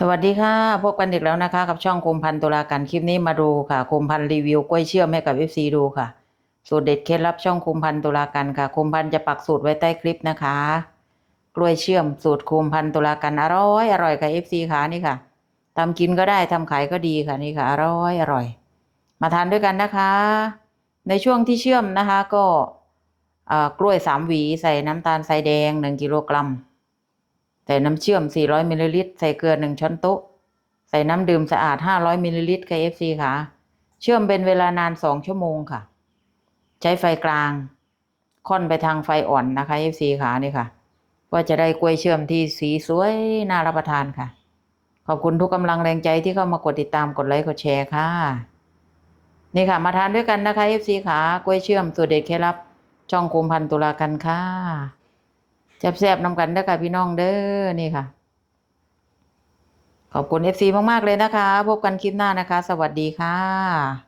สวัสดีค่ะ พบกันอีกแล้วนะคะ กับช่องคุมพันธุ์ตุลาการคลิปนี้มาดูค่ะคุมพันธุ์รีวิวกล้วยเชื่อมให้กับ FC ดูค่ะ สูตรเด็ดเคล็ดลับช่องคุมพันธุ์ตุลาการค่ะคุมพันธุ์จะปักสูตรไว้ใต้คลิปนะคะ กล้วยเชื่อมสูตรคุมพันธุ์ตุลาการอร่อยอร่อยค่ะ FC ค่ะนี่ค่ะทำกินก็ได้ทำขายก็ดีค่ะนี่ค่ะอร่อยอร่อย มาทานด้วยกันนะคะ ในช่วงที่เชื่อมนะคะก็เอ่อกล้วยสามหวีใส่น้ำตาลทรายแดงหนึ่งกิโลกรัม ใส่น้ำเชื่อม 400มิลลิลิตร ใส่เกลือ 1 ช้อนโต๊ะ ใส่น้ำดื่มสะอาด 500มิลลิลิตรค่ะ FC ค่ะ เชื่อมเป็นเวลานาน 2 ชั่วโมงค่ะ ใช้ไฟกลาง ค่อนไปทางไฟอ่อนนะคะ KFC ค่ะนี่ค่ะ ก็จะได้กล้วยเชื่อมที่สีสวยน่ารับประทานค่ะ ขอบคุณทุกกำลังแรงใจที่เข้ามากดติดตาม กดไลค์ กดแชร์ค่ะ นี่ค่ะ มาทานด้วยกันนะคะ FC ค่ะ กล้วยเชื่อมตัวเด็ดเคล็ดลับ ช่องคุมพันตุลากันค่ะ แซ่บๆนำกันเด้อค่ะพี่น้องเด้อนี่ค่ะ ขอบคุณเอฟซีมาก ๆ เลยนะคะ พบกันคลิปหน้านะคะ สวัสดีค่ะ